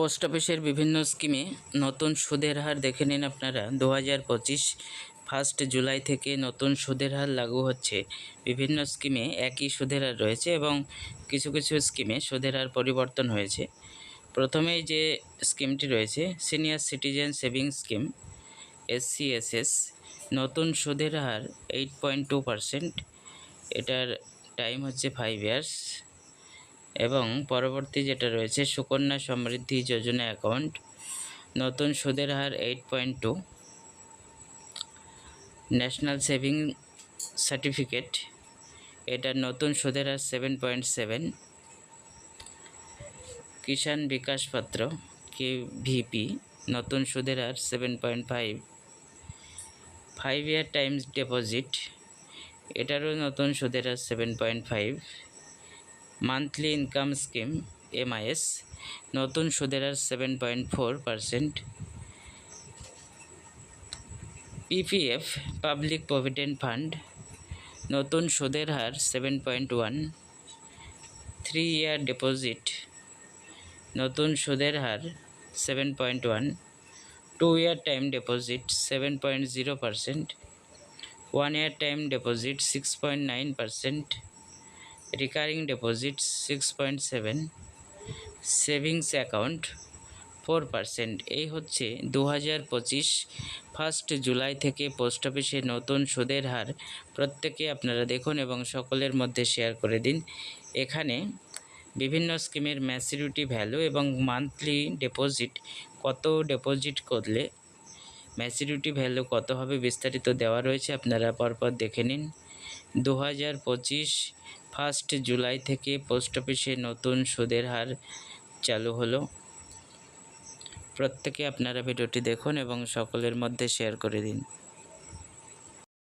Post অফিসের বিভিন্ন স্কিমে নতুন সুদের হার দেখে নিন আপনারা। দু হাজার পঁচিশ ফার্স্ট জুলাই থেকে নতুন সুদের হার লাগু হচ্ছে। বিভিন্ন স্কিমে একই সুদের হার রয়েছে এবং কিছু কিছু স্কিমে সুদের হার পরিবর্তন হয়েছে। প্রথমেই যে স্কিমটি রয়েছে, senior citizen savings scheme, SCSS, নতুন সুদের হার এইট পয়েন্ট টু পারসেন্ট এটার টাইম হচ্ছে ফাইভ ইয়ার্স এবং পরবর্তী যেটা রয়েছে, সুকন্যা সমৃদ্ধি যোজনা অ্যাকাউন্ট নতুন সুদের হার eight point two national saving certificate এটার নতুন সুদের হার seven point seven Kisan Vikas Patra K VP নতুন সুদের হার seven point five five year times deposit এটারও নতুন সুদের হার seven point five monthly income scheme MIS নতুন সুদের হার seven point four percent PPF public provident fund নতুন সুদের হার seven point one three year deposit নতুন সুদের হার seven point one two year time deposit seven point zero percent one year time deposit six point nine percent recurring deposit six point seven savings account four percent এই হচ্ছে দু হাজার পঁচিশ first July থেকে post অফিসে নতুন সুদের হার। প্রত্যেকে আপনারা দেখুন এবং সকলের মধ্যে শেয়ার করে দিন। এখানে বিভিন্ন স্কিমের ম্যাচুরিটি ভ্যালু এবং মান্থলি ডিপোজিট কত ডিপোজিট করলে ম্যাচুরিটি ভ্যালু কত হবে বিস্তারিত দেওয়া রয়েছে, আপনারা পরপর দেখে নিন। দু হাজার পঁচিশ ফার্স্ট জুলাই থেকে পোস্ট অফিসে নতুন সুদের হার চালু হলো। প্রত্যেকে আপনারা ভিডিওটি দেখুন এবং সকলের মধ্যে শেয়ার করে দিন।